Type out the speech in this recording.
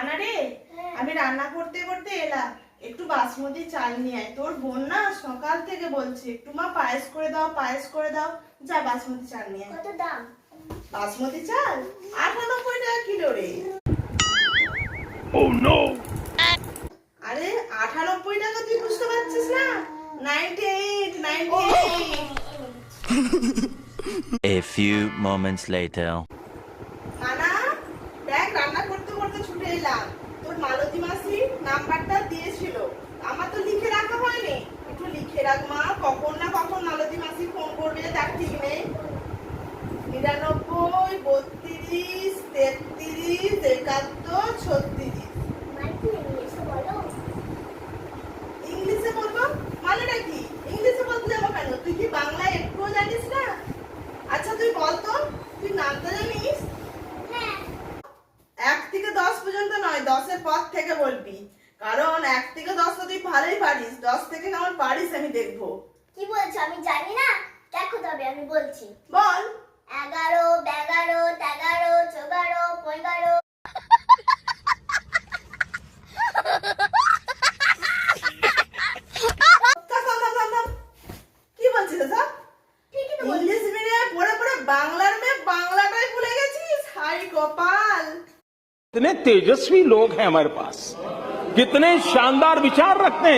মানা রে? আমি রান্না করতে করতে এলাম। একটু বাসমতি চাল নিয়ে আয়। তোর বোন না সকাল থেকে বলছে একটু মা পায়েস করে দাও পায়েস করে দাও। যা বাসমতি চাল নিয়ে আয়। কত দাম? বাসমতি চাল? আটানব্বই টাকা কিলো রে। আরে আটানব্বই টাকা তুই বুঝতে পারছিস না? Ninety eight ninety eight A few moments later. তেত্রিশ একাত্তর ছত্রিশ। ইংলিশে বলব? মানেটা কি? ইংলিশে বলতে যাব কেন? তুই কি বাংলায় একটুও জানিস না? আচ্ছা তুই বল তো তুই নামতে জানিস? হ্যাঁ। এক থেকে দশ পর্যন্ত নয় দশের পর থেকে বলবি। কারণ এক থেকে দশ তো তুই ভালোই পারিস দশ থেকে কেমন পারিস আমি দেখব। কি বলছো? আমি জানি না? দেখো তবে আমি বলছি। বল। বলছিস সব ঠিকই তো বলছি ইংলিশ মিডিয়ামে পড়ে পড়ে বাংলার মেয়ে বাংলাটাই ভুলে গেছিস হাই কপাল कितने तेजस्वी लोग हैं हमारे पास कितने शानदार विचार रखते हैं